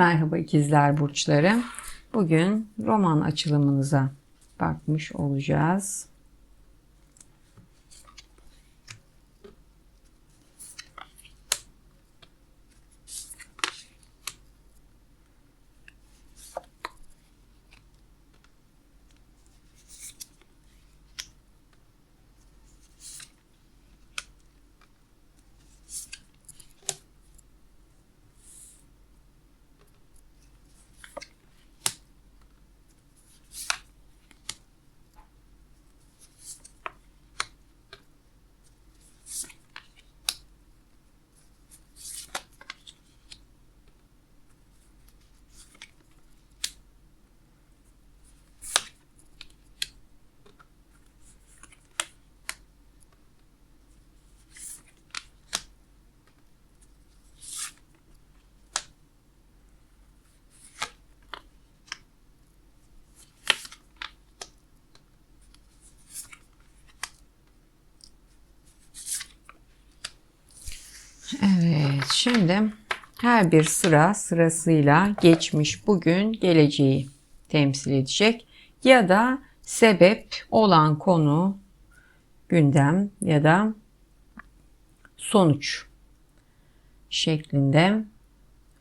Merhaba ikizler burçları. Bugün roman açılımınıza bakmış olacağız. Evet, şimdi her bir sıra sırasıyla geçmiş, bugün, geleceği temsil edecek ya da sebep olan konu, gündem ya da sonuç şeklinde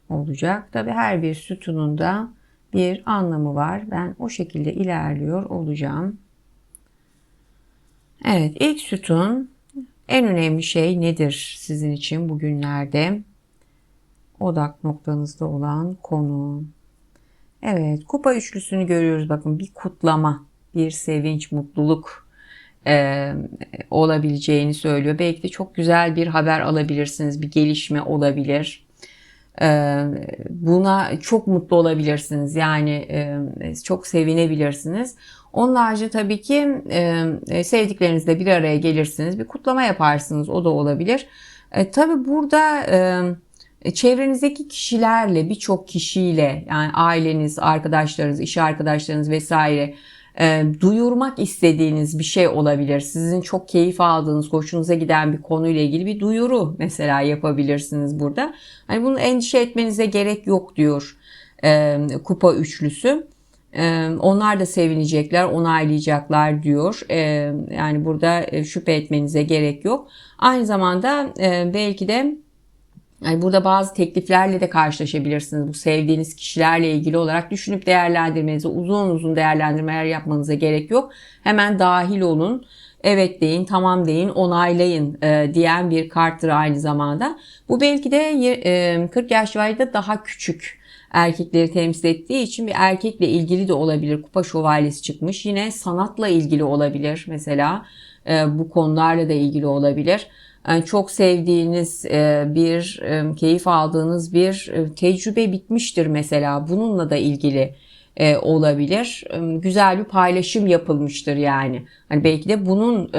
olacak. Tabi her bir sütununda bir anlamı var. Ben o şekilde ilerliyor olacağım. Evet, ilk sütun en önemli şey nedir sizin için bugünlerde? Odak noktanızda olan konu. Evet, kupa üçlüsünü görüyoruz. Bakın bir kutlama, bir sevinç, mutluluk e, olabileceğini söylüyor. Belki de çok güzel bir haber alabilirsiniz, bir gelişme olabilir. E, buna çok mutlu olabilirsiniz. Yani e, çok sevinebilirsiniz. Onun harici tabii ki e, sevdiklerinizle bir araya gelirsiniz. Bir kutlama yaparsınız. O da olabilir. E, tabii burada e, çevrenizdeki kişilerle birçok kişiyle yani aileniz, arkadaşlarınız, iş arkadaşlarınız vesaire e, duyurmak istediğiniz bir şey olabilir. Sizin çok keyif aldığınız, hoşunuza giden bir konuyla ilgili bir duyuru mesela yapabilirsiniz burada. Hani bunu endişe etmenize gerek yok diyor e, kupa üçlüsü. E, onlar da sevinecekler, onaylayacaklar diyor. E, yani burada e, şüphe etmenize gerek yok. Aynı zamanda e, belki de yani burada bazı tekliflerle de karşılaşabilirsiniz. Bu sevdiğiniz kişilerle ilgili olarak düşünüp değerlendirmenize, uzun uzun değerlendirmeler yapmanıza gerek yok. Hemen dahil olun. Evet deyin, tamam deyin, onaylayın e, diyen bir karttır aynı zamanda. Bu belki de e, 40 yaş civarında daha küçük erkekleri temsil ettiği için bir erkekle ilgili de olabilir. Kupa şövalyesi çıkmış. Yine sanatla ilgili olabilir mesela. E, bu konularla da ilgili olabilir. Yani çok sevdiğiniz e, bir, e, keyif aldığınız bir e, tecrübe bitmiştir mesela. Bununla da ilgili olabilir. Güzel bir paylaşım yapılmıştır yani. Hani belki de bunun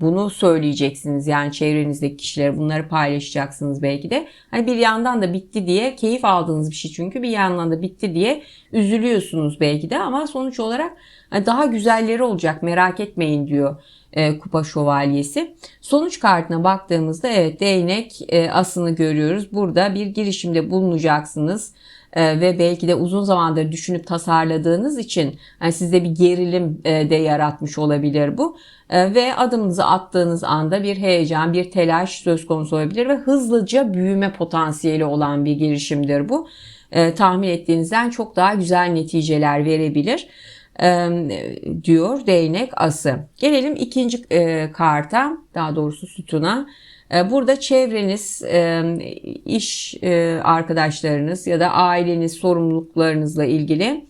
bunu söyleyeceksiniz yani çevrenizdeki kişilere bunları paylaşacaksınız belki de. Hani bir yandan da bitti diye keyif aldığınız bir şey çünkü bir yandan da bitti diye üzülüyorsunuz belki de ama sonuç olarak hani daha güzelleri olacak merak etmeyin diyor e, kupa şövalyesi. Sonuç kartına baktığımızda evet değnek e, asını görüyoruz. Burada bir girişimde bulunacaksınız e, ve belki de uzun zamandır düşünüp tasarladığınız için yani sizde bir gerilim e, de yaratmış olabilir bu. E, ve adımınızı attığınız anda bir heyecan, bir telaş söz konusu olabilir ve hızlıca büyüme potansiyeli olan bir girişimdir bu. E, tahmin ettiğinizden çok daha güzel neticeler verebilir diyor değnek ası. Gelelim ikinci karta daha doğrusu sütuna. Burada çevreniz, iş arkadaşlarınız ya da aileniz sorumluluklarınızla ilgili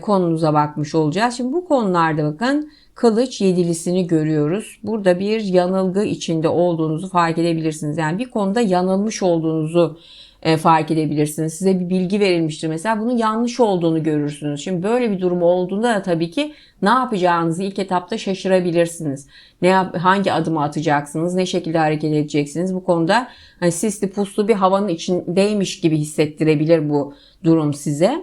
konunuza bakmış olacağız. Şimdi bu konularda bakın kılıç yedilisini görüyoruz. Burada bir yanılgı içinde olduğunuzu fark edebilirsiniz. Yani bir konuda yanılmış olduğunuzu e, fark edebilirsiniz. Size bir bilgi verilmiştir mesela bunun yanlış olduğunu görürsünüz. Şimdi böyle bir durum olduğunda da tabii ki ne yapacağınızı ilk etapta şaşırabilirsiniz. Ne yap, hangi adımı atacaksınız, ne şekilde hareket edeceksiniz bu konuda hani sisli puslu bir havanın içindeymiş gibi hissettirebilir bu durum size.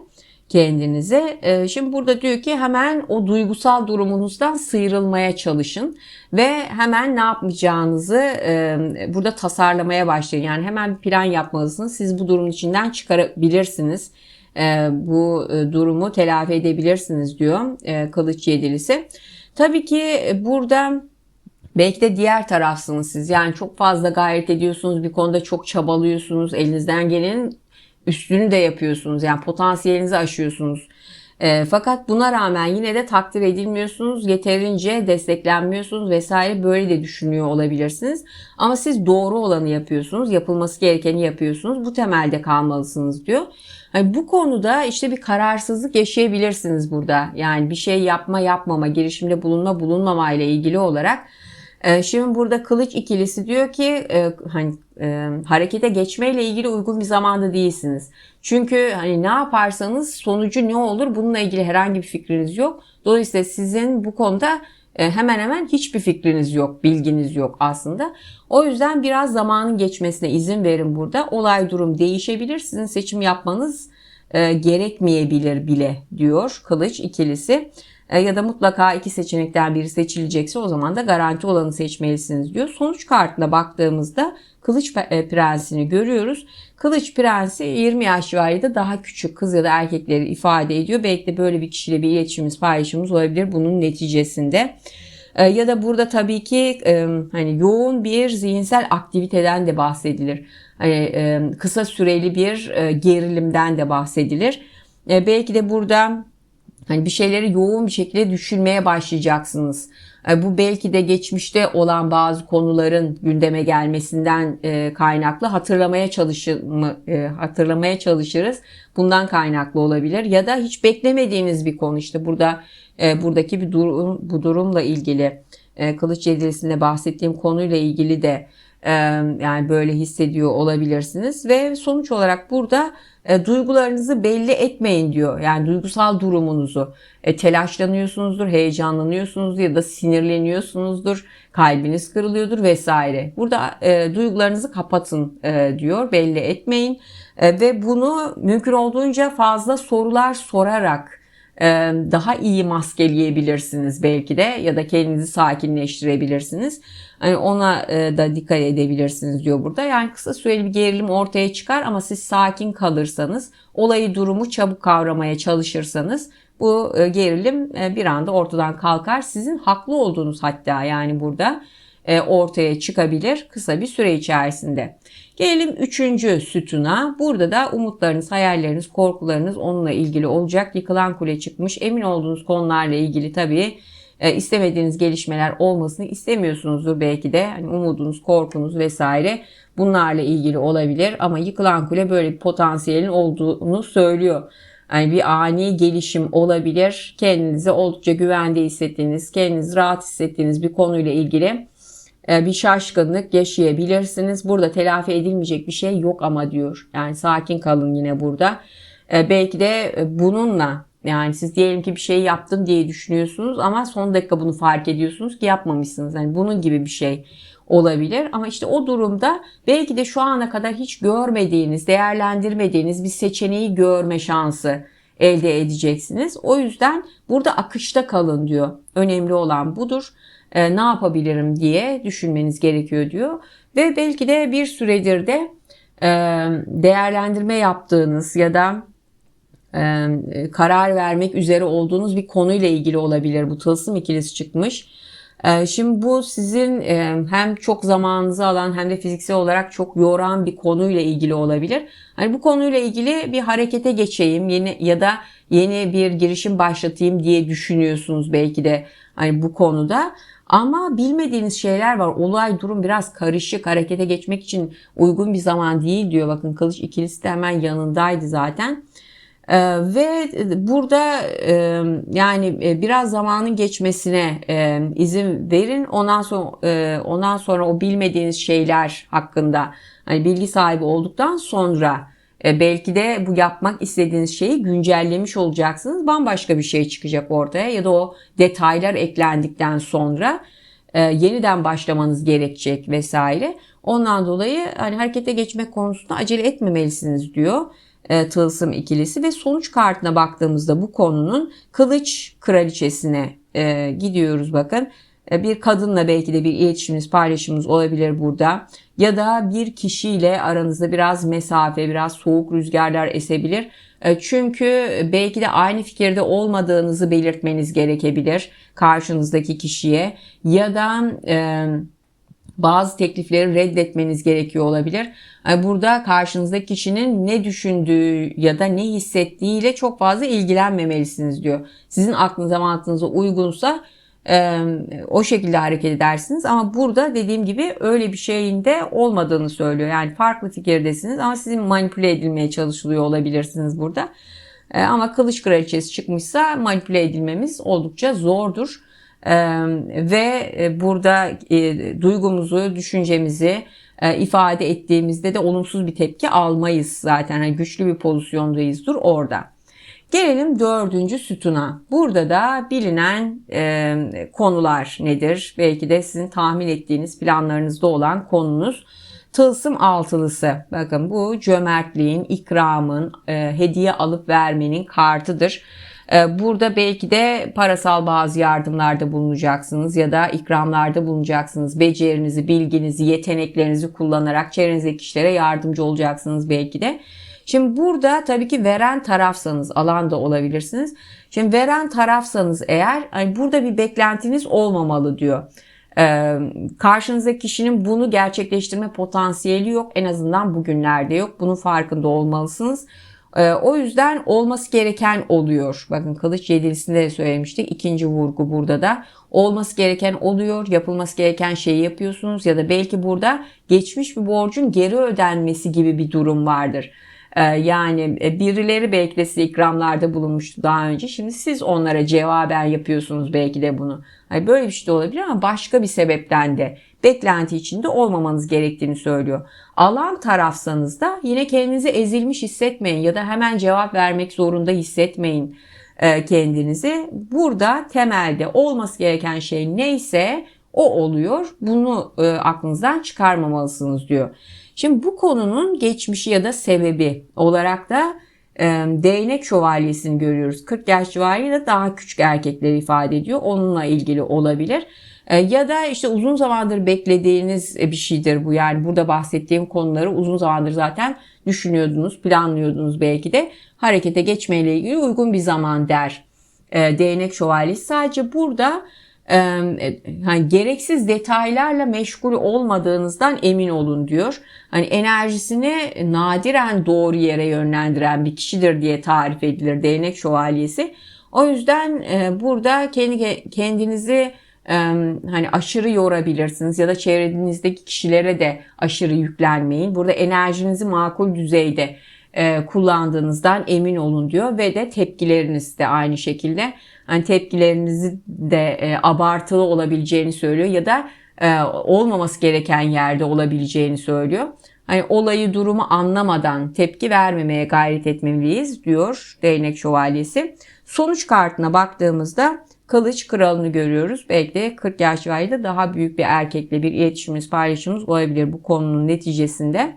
Kendinize. E, şimdi burada diyor ki hemen o duygusal durumunuzdan sıyrılmaya çalışın ve hemen ne yapmayacağınızı e, burada tasarlamaya başlayın. Yani hemen bir plan yapmalısınız. Siz bu durumun içinden çıkarabilirsiniz. E, bu durumu telafi edebilirsiniz diyor kılıç yedilisi. Tabii ki burada Belki de diğer tarafsınız siz. Yani çok fazla gayret ediyorsunuz. Bir konuda çok çabalıyorsunuz. Elinizden gelenin üstünü de yapıyorsunuz. Yani potansiyelinizi aşıyorsunuz. E, fakat buna rağmen yine de takdir edilmiyorsunuz, yeterince desteklenmiyorsunuz vesaire böyle de düşünüyor olabilirsiniz. Ama siz doğru olanı yapıyorsunuz, yapılması gerekeni yapıyorsunuz. Bu temelde kalmalısınız diyor. Yani bu konuda işte bir kararsızlık yaşayabilirsiniz burada. Yani bir şey yapma yapmama, girişimde bulunma bulunmama ile ilgili olarak şimdi burada kılıç ikilisi diyor ki e, hani e, harekete geçmeyle ilgili uygun bir zamanda değilsiniz. Çünkü hani ne yaparsanız sonucu ne olur bununla ilgili herhangi bir fikriniz yok. Dolayısıyla sizin bu konuda e, hemen hemen hiçbir fikriniz yok, bilginiz yok aslında. O yüzden biraz zamanın geçmesine izin verin burada. Olay durum değişebilir. Sizin seçim yapmanız gerekmeyebilir bile diyor kılıç ikilisi. E, ya da mutlaka iki seçenekten biri seçilecekse o zaman da garanti olanı seçmelisiniz diyor. Sonuç kartına baktığımızda Kılıç e, Prensi'ni görüyoruz. Kılıç Prensi 20 yaş civarında daha küçük kız ya da erkekleri ifade ediyor. Belki de böyle bir kişiyle bir iletişimimiz, paylaşımımız olabilir bunun neticesinde. E, ya da burada tabii ki hani yoğun bir zihinsel aktiviteden de bahsedilir. Hani kısa süreli bir gerilimden de bahsedilir. Belki de burada Hani bir şeyleri yoğun bir şekilde düşünmeye başlayacaksınız. E, bu belki de geçmişte olan bazı konuların gündeme gelmesinden e, kaynaklı hatırlamaya çalışır e, hatırlamaya çalışırız. Bundan kaynaklı olabilir ya da hiç beklemediğiniz bir konu işte burada buradaki bir durum bu durumla ilgili kılıç yedilisinde bahsettiğim konuyla ilgili de yani böyle hissediyor olabilirsiniz ve sonuç olarak burada e, duygularınızı belli etmeyin diyor. Yani duygusal durumunuzu e, telaşlanıyorsunuzdur, heyecanlanıyorsunuzdur ya da sinirleniyorsunuzdur, kalbiniz kırılıyordur vesaire. Burada e, duygularınızı kapatın e, diyor, belli etmeyin e, ve bunu mümkün olduğunca fazla sorular sorarak daha iyi maskeleyebilirsiniz belki de ya da kendinizi sakinleştirebilirsiniz. Hani ona da dikkat edebilirsiniz diyor burada. Yani kısa süreli bir gerilim ortaya çıkar ama siz sakin kalırsanız, olayı durumu çabuk kavramaya çalışırsanız bu gerilim bir anda ortadan kalkar. Sizin haklı olduğunuz hatta yani burada ortaya çıkabilir kısa bir süre içerisinde. Gelelim üçüncü sütuna. Burada da umutlarınız, hayalleriniz, korkularınız onunla ilgili olacak. Yıkılan kule çıkmış. Emin olduğunuz konularla ilgili tabii e, istemediğiniz gelişmeler olmasını istemiyorsunuzdur belki de. Hani umudunuz, korkunuz vesaire bunlarla ilgili olabilir. Ama yıkılan kule böyle bir potansiyelin olduğunu söylüyor. Yani bir ani gelişim olabilir. Kendinizi oldukça güvende hissettiğiniz, kendinizi rahat hissettiğiniz bir konuyla ilgili bir şaşkınlık yaşayabilirsiniz. Burada telafi edilmeyecek bir şey yok ama diyor. Yani sakin kalın yine burada. E, belki de e, bununla yani siz diyelim ki bir şey yaptım diye düşünüyorsunuz ama son dakika bunu fark ediyorsunuz ki yapmamışsınız. Yani bunun gibi bir şey olabilir. Ama işte o durumda belki de şu ana kadar hiç görmediğiniz, değerlendirmediğiniz bir seçeneği görme şansı elde edeceksiniz. O yüzden burada akışta kalın diyor. Önemli olan budur e, ne yapabilirim diye düşünmeniz gerekiyor diyor. Ve belki de bir süredir de e, değerlendirme yaptığınız ya da e, karar vermek üzere olduğunuz bir konuyla ilgili olabilir. Bu tılsım ikilisi çıkmış. E, şimdi bu sizin e, hem çok zamanınızı alan hem de fiziksel olarak çok yoran bir konuyla ilgili olabilir. Hani bu konuyla ilgili bir harekete geçeyim yeni ya da yeni bir girişim başlatayım diye düşünüyorsunuz belki de hani bu konuda. Ama bilmediğiniz şeyler var. Olay durum biraz karışık. Harekete geçmek için uygun bir zaman değil diyor. Bakın kılıç ikilisi de hemen yanındaydı zaten. Ee, ve burada e, yani e, biraz zamanın geçmesine e, izin verin. Ondan sonra e, ondan sonra o bilmediğiniz şeyler hakkında hani bilgi sahibi olduktan sonra belki de bu yapmak istediğiniz şeyi güncellemiş olacaksınız. Bambaşka bir şey çıkacak ortaya ya da o detaylar eklendikten sonra e, yeniden başlamanız gerekecek vesaire. Ondan dolayı hani harekete geçmek konusunda acele etmemelisiniz diyor. e, tılsım ikilisi ve sonuç kartına baktığımızda bu konunun kılıç kraliçesine e, gidiyoruz bakın. E, bir kadınla belki de bir iletişimimiz, paylaşımımız olabilir burada. Ya da bir kişiyle aranızda biraz mesafe, biraz soğuk rüzgarlar esebilir. E, çünkü belki de aynı fikirde olmadığınızı belirtmeniz gerekebilir karşınızdaki kişiye. Ya da e, bazı teklifleri reddetmeniz gerekiyor olabilir. Burada karşınızdaki kişinin ne düşündüğü ya da ne hissettiğiyle çok fazla ilgilenmemelisiniz diyor. Sizin aklınıza mantığınıza uygunsa o şekilde hareket edersiniz. Ama burada dediğim gibi öyle bir şeyin de olmadığını söylüyor. Yani farklı fikirdesiniz ama sizin manipüle edilmeye çalışılıyor olabilirsiniz burada. Ama kılıç kraliçesi çıkmışsa manipüle edilmemiz oldukça zordur. Ve burada duygumuzu, düşüncemizi ifade ettiğimizde de olumsuz bir tepki almayız zaten. Yani güçlü bir pozisyondayızdır orada. Gelelim dördüncü sütuna. Burada da bilinen e, konular nedir? Belki de sizin tahmin ettiğiniz planlarınızda olan konunuz tılsım altılısı. Bakın bu cömertliğin, ikramın, e, hediye alıp vermenin kartıdır. E, burada belki de parasal bazı yardımlarda bulunacaksınız ya da ikramlarda bulunacaksınız. Becerinizi, bilginizi, yeteneklerinizi kullanarak çevrenizdeki kişilere yardımcı olacaksınız belki de. Şimdi burada tabii ki veren tarafsanız alan da olabilirsiniz. Şimdi veren tarafsanız eğer hani burada bir beklentiniz olmamalı diyor. Ee, karşınızdaki kişinin bunu gerçekleştirme potansiyeli yok. En azından bugünlerde yok. Bunun farkında olmalısınız. Ee, o yüzden olması gereken oluyor. Bakın kılıç yedilisinde de söylemiştik. İkinci vurgu burada da. Olması gereken oluyor. Yapılması gereken şeyi yapıyorsunuz. Ya da belki burada geçmiş bir borcun geri ödenmesi gibi bir durum vardır. Ee, yani e, birileri belki de size ikramlarda bulunmuştu daha önce. Şimdi siz onlara cevaben yapıyorsunuz belki de bunu. Yani böyle bir şey de olabilir ama başka bir sebepten de beklenti içinde olmamanız gerektiğini söylüyor. Alan tarafsanız da yine kendinizi ezilmiş hissetmeyin ya da hemen cevap vermek zorunda hissetmeyin e, kendinizi. Burada temelde olması gereken şey neyse o oluyor. Bunu e, aklınızdan çıkarmamalısınız diyor. Şimdi bu konunun geçmişi ya da sebebi olarak da e, değnek şövalyesini görüyoruz. 40 yaş civarıyla daha küçük erkekleri ifade ediyor. Onunla ilgili olabilir. E, ya da işte uzun zamandır beklediğiniz bir şeydir bu. Yani burada bahsettiğim konuları uzun zamandır zaten düşünüyordunuz, planlıyordunuz belki de. Harekete geçmeyle ilgili uygun bir zaman der. E, değnek şövalyesi sadece burada hani gereksiz detaylarla meşgul olmadığınızdan emin olun diyor. Hani enerjisini nadiren doğru yere yönlendiren bir kişidir diye tarif edilir değnek şövalyesi. O yüzden burada kendi kendinizi hani aşırı yorabilirsiniz ya da çevrenizdeki kişilere de aşırı yüklenmeyin. Burada enerjinizi makul düzeyde kullandığınızdan emin olun diyor ve de tepkileriniz de aynı şekilde hani tepkilerinizi de e, abartılı olabileceğini söylüyor ya da e, olmaması gereken yerde olabileceğini söylüyor. Hani olayı durumu anlamadan tepki vermemeye gayret etmeliyiz diyor değnek şövalyesi. Sonuç kartına baktığımızda kılıç kralını görüyoruz. Belki de 40 yaş civarında daha büyük bir erkekle bir iletişimimiz, paylaşımımız olabilir bu konunun neticesinde.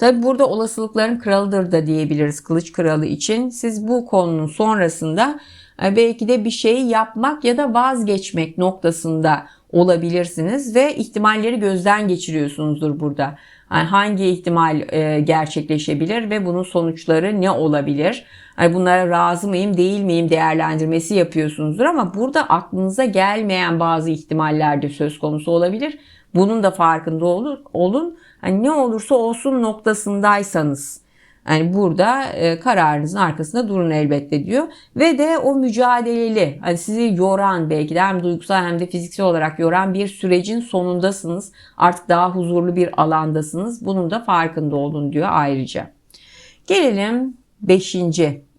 Tabi burada olasılıkların kralıdır da diyebiliriz kılıç kralı için. Siz bu konunun sonrasında e, belki de bir şeyi yapmak ya da vazgeçmek noktasında olabilirsiniz ve ihtimalleri gözden geçiriyorsunuzdur burada. Yani hangi ihtimal e, gerçekleşebilir ve bunun sonuçları ne olabilir? Yani bunlara razı mıyım değil miyim değerlendirmesi yapıyorsunuzdur ama burada aklınıza gelmeyen bazı ihtimaller de söz konusu olabilir. Bunun da farkında olun. olun. Hani ne olursa olsun noktasındaysanız yani burada e, kararınızın arkasında durun elbette diyor. Ve de o mücadeleli, hani sizi yoran belki de hem duygusal hem de fiziksel olarak yoran bir sürecin sonundasınız. Artık daha huzurlu bir alandasınız. Bunun da farkında olun diyor ayrıca. Gelelim 5.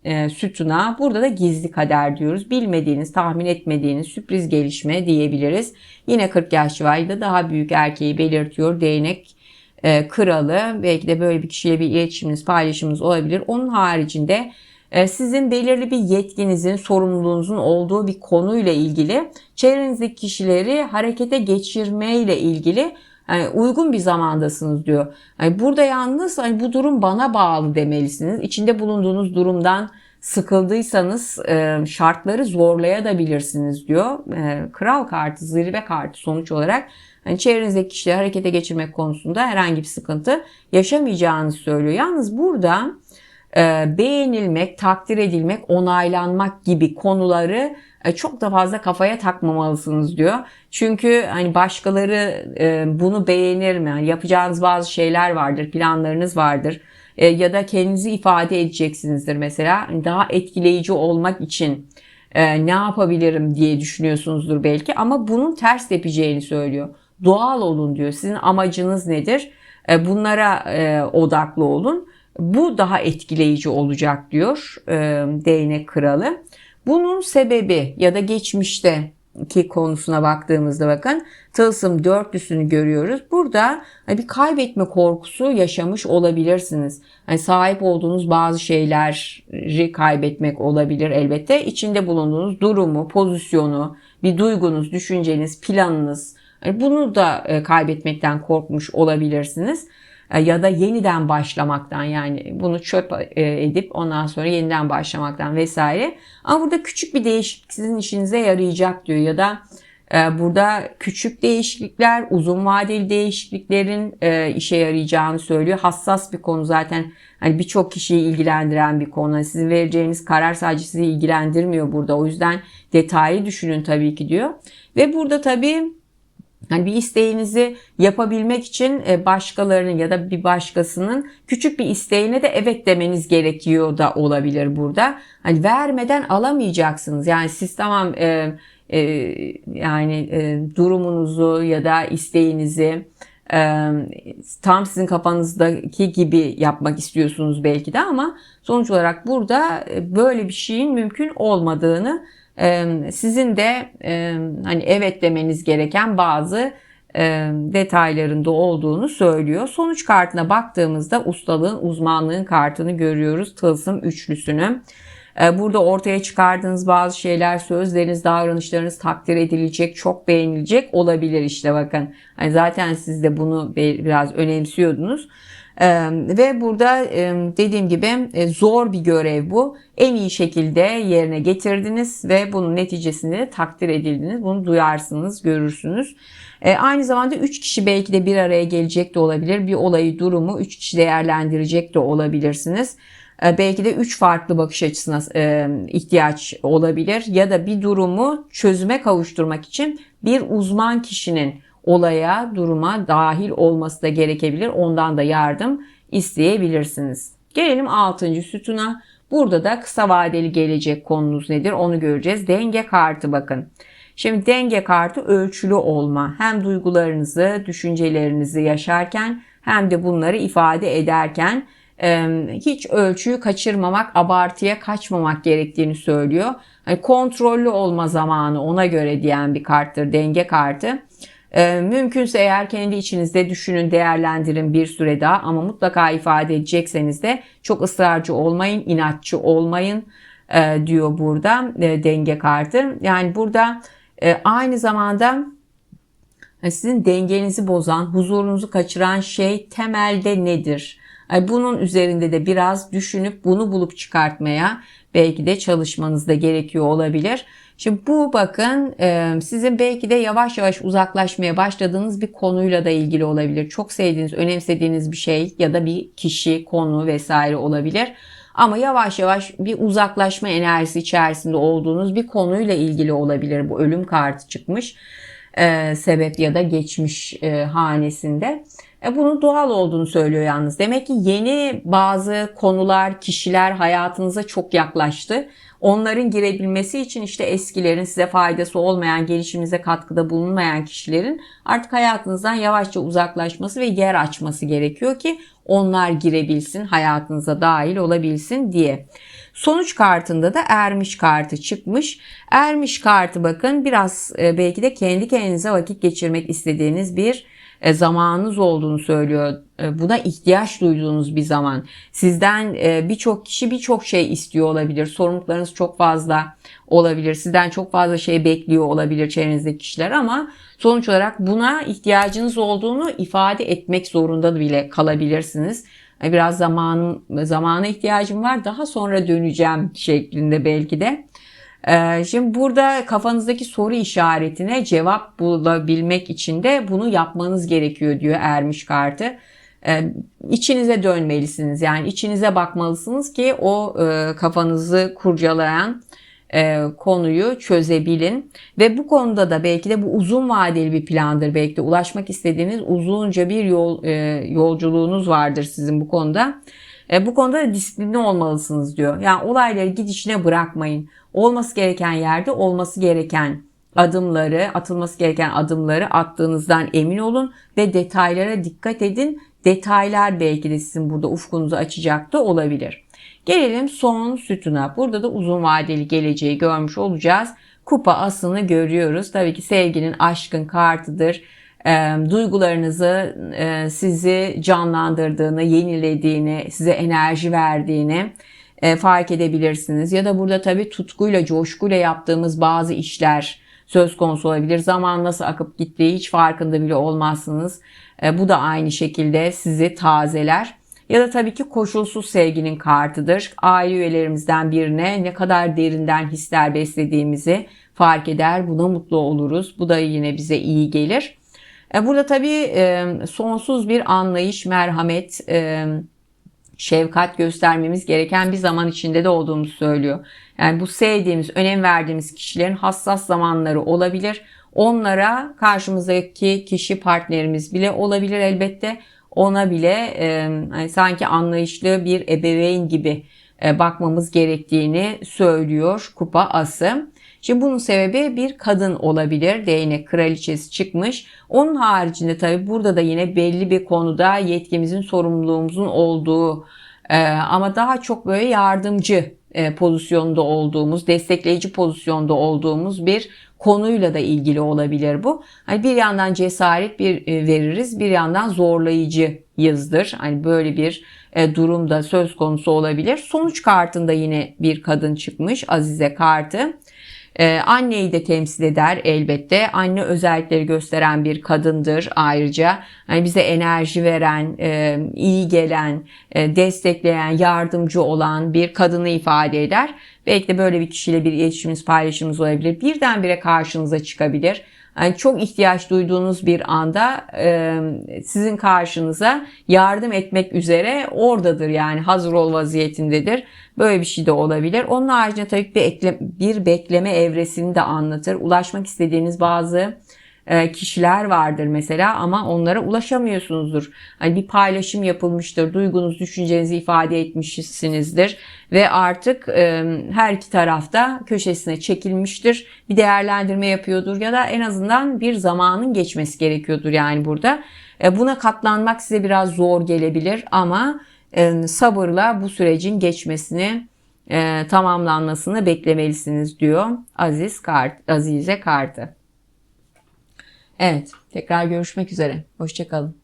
E, sütuna. Burada da gizli kader diyoruz. Bilmediğiniz, tahmin etmediğiniz sürpriz gelişme diyebiliriz. Yine 40 yaş civarında daha büyük erkeği belirtiyor. Değnek e, kralı belki de böyle bir kişiyle bir iletişiminiz, paylaşımınız olabilir. Onun haricinde e, sizin belirli bir yetkinizin, sorumluluğunuzun olduğu bir konuyla ilgili çevrenizdeki kişileri harekete geçirmeyle ilgili hani uygun bir zamandasınız diyor. Hani burada yalnız hani bu durum bana bağlı demelisiniz. İçinde bulunduğunuz durumdan sıkıldıysanız e, şartları zorlayabilirsiniz diyor. E, kral kartı, zirve kartı sonuç olarak hani çevrenizdeki kişileri harekete geçirmek konusunda herhangi bir sıkıntı yaşamayacağınızı söylüyor. Yalnız burada e, beğenilmek, takdir edilmek, onaylanmak gibi konuları e, çok da fazla kafaya takmamalısınız diyor. Çünkü hani başkaları e, bunu beğenir mi? Yani yapacağınız bazı şeyler vardır, planlarınız vardır. E, ya da kendinizi ifade edeceksinizdir mesela. Hani daha etkileyici olmak için e, ne yapabilirim diye düşünüyorsunuzdur belki ama bunun ters tepeceğini söylüyor. Doğal olun diyor. Sizin amacınız nedir? E, bunlara e, odaklı olun. Bu daha etkileyici olacak diyor e, değnek kralı. Bunun sebebi ya da geçmişte ki konusuna baktığımızda bakın tılsım dörtlüsünü görüyoruz. Burada hani bir kaybetme korkusu yaşamış olabilirsiniz. Hani sahip olduğunuz bazı şeyleri kaybetmek olabilir elbette. İçinde bulunduğunuz durumu, pozisyonu, bir duygunuz, düşünceniz, planınız bunu da e, kaybetmekten korkmuş olabilirsiniz ya da yeniden başlamaktan yani bunu çöp e, edip ondan sonra yeniden başlamaktan vesaire. Ama burada küçük bir değişiklik sizin işinize yarayacak diyor ya da e, burada küçük değişiklikler uzun vadeli değişikliklerin e, işe yarayacağını söylüyor. Hassas bir konu zaten hani birçok kişiyi ilgilendiren bir konu. Sizin vereceğiniz karar sadece sizi ilgilendirmiyor burada. O yüzden detaylı düşünün tabii ki diyor. Ve burada tabii yani bir isteğinizi yapabilmek için e, başkalarının ya da bir başkasının küçük bir isteğine de evet demeniz gerekiyor da olabilir burada. Hani vermeden alamayacaksınız. Yani siz tamam e, e, yani e, durumunuzu ya da isteğinizi e, tam sizin kafanızdaki gibi yapmak istiyorsunuz belki de ama sonuç olarak burada e, böyle bir şeyin mümkün olmadığını sizin de hani evet demeniz gereken bazı detaylarında olduğunu söylüyor. Sonuç kartına baktığımızda ustalığın, uzmanlığın kartını görüyoruz. Tılsım üçlüsünü. Burada ortaya çıkardığınız bazı şeyler, sözleriniz, davranışlarınız takdir edilecek, çok beğenilecek olabilir işte bakın. Hani zaten siz de bunu biraz önemsiyordunuz. Ve burada dediğim gibi e, zor bir görev bu. En iyi şekilde yerine getirdiniz ve bunun neticesinde takdir edildiniz. Bunu duyarsınız, görürsünüz. E, aynı zamanda 3 kişi belki de bir araya gelecek de olabilir. Bir olayı, durumu 3 kişi değerlendirecek de olabilirsiniz. E, belki de 3 farklı bakış açısına ihtiyaç olabilir. Ya da bir durumu çözüme kavuşturmak için bir uzman kişinin olaya, duruma dahil olması da gerekebilir. Ondan da yardım isteyebilirsiniz. Gelelim 6. sütuna. Burada da kısa vadeli gelecek konunuz nedir onu göreceğiz. Denge kartı bakın. Şimdi denge kartı ölçülü olma. Hem duygularınızı, düşüncelerinizi yaşarken hem de bunları ifade ederken hiç ölçüyü kaçırmamak, abartıya kaçmamak gerektiğini söylüyor. Yani kontrollü olma zamanı ona göre diyen bir karttır denge kartı. E, mümkünse eğer kendi içinizde düşünün, değerlendirin bir süre daha ama mutlaka ifade edecekseniz de çok ısrarcı olmayın, inatçı olmayın e, diyor burada e, denge kartı. Yani burada e, aynı zamanda e, sizin dengenizi bozan, huzurunuzu kaçıran şey temelde nedir? E, bunun üzerinde de biraz düşünüp bunu bulup çıkartmaya belki de çalışmanız da gerekiyor olabilir. Şimdi bu bakın e, sizin belki de yavaş yavaş uzaklaşmaya başladığınız bir konuyla da ilgili olabilir. Çok sevdiğiniz, önemsediğiniz bir şey ya da bir kişi, konu vesaire olabilir. Ama yavaş yavaş bir uzaklaşma enerjisi içerisinde olduğunuz bir konuyla ilgili olabilir. Bu ölüm kartı çıkmış e, sebep ya da geçmiş e, hanesinde. E, bunun doğal olduğunu söylüyor yalnız. Demek ki yeni bazı konular, kişiler hayatınıza çok yaklaştı. Onların girebilmesi için işte eskilerin size faydası olmayan, gelişiminize katkıda bulunmayan kişilerin artık hayatınızdan yavaşça uzaklaşması ve yer açması gerekiyor ki onlar girebilsin, hayatınıza dahil olabilsin diye. Sonuç kartında da ermiş kartı çıkmış. Ermiş kartı bakın biraz e, belki de kendi kendinize vakit geçirmek istediğiniz bir e, zamanınız olduğunu söylüyor. E, buna ihtiyaç duyduğunuz bir zaman. Sizden e, birçok kişi birçok şey istiyor olabilir. Sorumluluklarınız çok fazla olabilir. Sizden çok fazla şey bekliyor olabilir çevrenizdeki kişiler ama sonuç olarak buna ihtiyacınız olduğunu ifade etmek zorunda bile kalabilirsiniz. Biraz zaman zamana ihtiyacım var. Daha sonra döneceğim şeklinde belki de. Ee, Şimdi burada kafanızdaki soru işaretine cevap bulabilmek için de bunu yapmanız gerekiyor diyor Ermiş kartı. Ee, İçinize dönmelisiniz yani içinize bakmalısınız ki o e, kafanızı kurcalayan e, konuyu çözebilin ve bu konuda da belki de bu uzun vadeli bir plandır belki de ulaşmak istediğiniz uzunca bir yol e, yolculuğunuz vardır sizin bu konuda. E, bu konuda da disiplinli olmalısınız diyor. Yani olayları gidişine bırakmayın. Olması gereken yerde olması gereken adımları, atılması gereken adımları attığınızdan emin olun ve detaylara dikkat edin. Detaylar belki de sizin burada ufkunuzu açacak da olabilir. Gelelim son sütuna. Burada da uzun vadeli geleceği görmüş olacağız. Kupa asını görüyoruz. Tabii ki sevginin, aşkın kartıdır. E, duygularınızı e, sizi canlandırdığını, yenilediğini, size enerji verdiğini e, fark edebilirsiniz. Ya da burada tabii tutkuyla, coşkuyla yaptığımız bazı işler söz konusu olabilir. Zaman nasıl akıp gittiği hiç farkında bile olmazsınız. E, bu da aynı şekilde sizi tazeler. Ya da tabii ki koşulsuz sevginin kartıdır. Aile üyelerimizden birine ne kadar derinden hisler beslediğimizi fark eder. Buna mutlu oluruz. Bu da yine bize iyi gelir. E, Burada tabii e, sonsuz bir anlayış, merhamet, e, şefkat göstermemiz gereken bir zaman içinde de olduğumuzu söylüyor. Yani bu sevdiğimiz, önem verdiğimiz kişilerin hassas zamanları olabilir. Onlara karşımızdaki kişi partnerimiz bile olabilir elbette. Ona bile e, hani sanki anlayışlı bir ebeveyn gibi e, bakmamız gerektiğini söylüyor kupa ası. Şimdi bunun sebebi bir kadın olabilir. Değnek kraliçesi çıkmış. Onun haricinde tabii burada da yine belli bir konuda yetkimizin, sorumluluğumuzun olduğu e, ama daha çok böyle yardımcı e, pozisyonda olduğumuz, destekleyici pozisyonda olduğumuz bir konuyla da ilgili olabilir bu. Hani bir yandan cesaret bir e, veririz, bir yandan zorlayıcıyızdır. Hani böyle bir durumda söz konusu olabilir. Sonuç kartında yine bir kadın çıkmış, Azize kartı. Ee, anneyi de temsil eder elbette. Anne özellikleri gösteren bir kadındır ayrıca. Yani bize enerji veren, e, iyi gelen, e, destekleyen, yardımcı olan bir kadını ifade eder. Belki de böyle bir kişiyle bir iletişimimiz, paylaşımımız olabilir. Birdenbire karşınıza çıkabilir. Yani çok ihtiyaç duyduğunuz bir anda e, sizin karşınıza yardım etmek üzere oradadır yani hazır ol vaziyetindedir. Böyle bir şey de olabilir. Onun haricinde tabii bir, ekle, bir bekleme evresini de anlatır. Ulaşmak istediğiniz bazı kişiler vardır mesela ama onlara ulaşamıyorsunuzdur. Hani bir paylaşım yapılmıştır, duygunuz, düşüncenizi ifade etmişsinizdir ve artık e, her iki tarafta köşesine çekilmiştir. Bir değerlendirme yapıyordur ya da en azından bir zamanın geçmesi gerekiyordur yani burada. E, buna katlanmak size biraz zor gelebilir ama sabırla bu sürecin geçmesini tamamlanmasını beklemelisiniz diyor Aziz Kart, Azize Kartı. Evet, tekrar görüşmek üzere. Hoşçakalın.